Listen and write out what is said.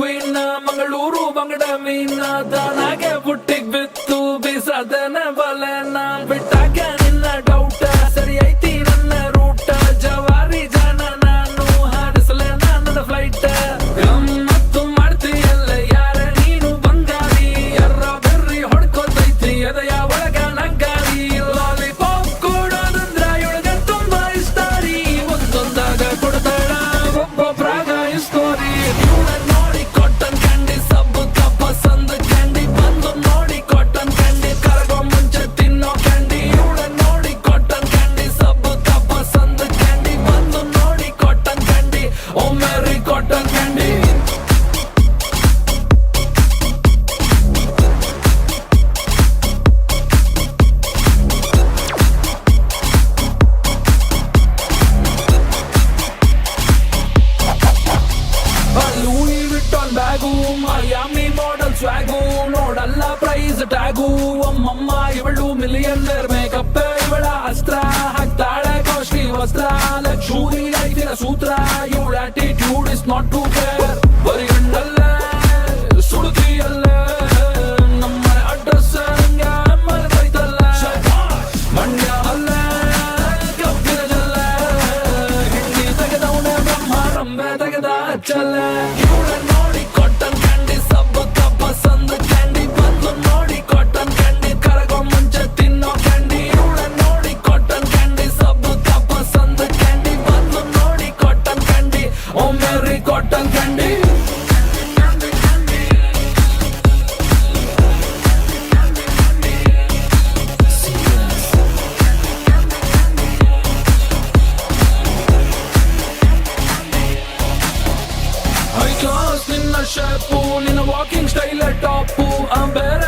Queen Mangaluru ಬಂಗಡ ಮೀನ ತಾನಾಗೆ ಬುಟ್ಟಿಗ್ ಬಿತ್ತು ಬಿಸದನ ಬಲನ ಬಿಟ್ಟ மாதிரி cotton candy Miami model swag ನೋಡಲ್ಲ ಪ್ರೈಸ್ ಟ್ಯಾಗು ಅಮ್ಮಮ್ಮ ಇವಳು ಮಿಲಿಯನ್ ಮೇಕಪ್ ಇವಳ ಅಸ್ತ್ರ நல்ல your attitude is not too fair. வரிகள் நல்ல சுடுதி அல்ல. நம்ம அட்ரஸ் அங்க மறவை தல்ல மண்ணா அல்ல. கப்பிரதல்ல Hindi தகதவுன பிரம்மாரம் தகதா ಚಲ್ಲ Porsche in a walking style at top pool. I'm better.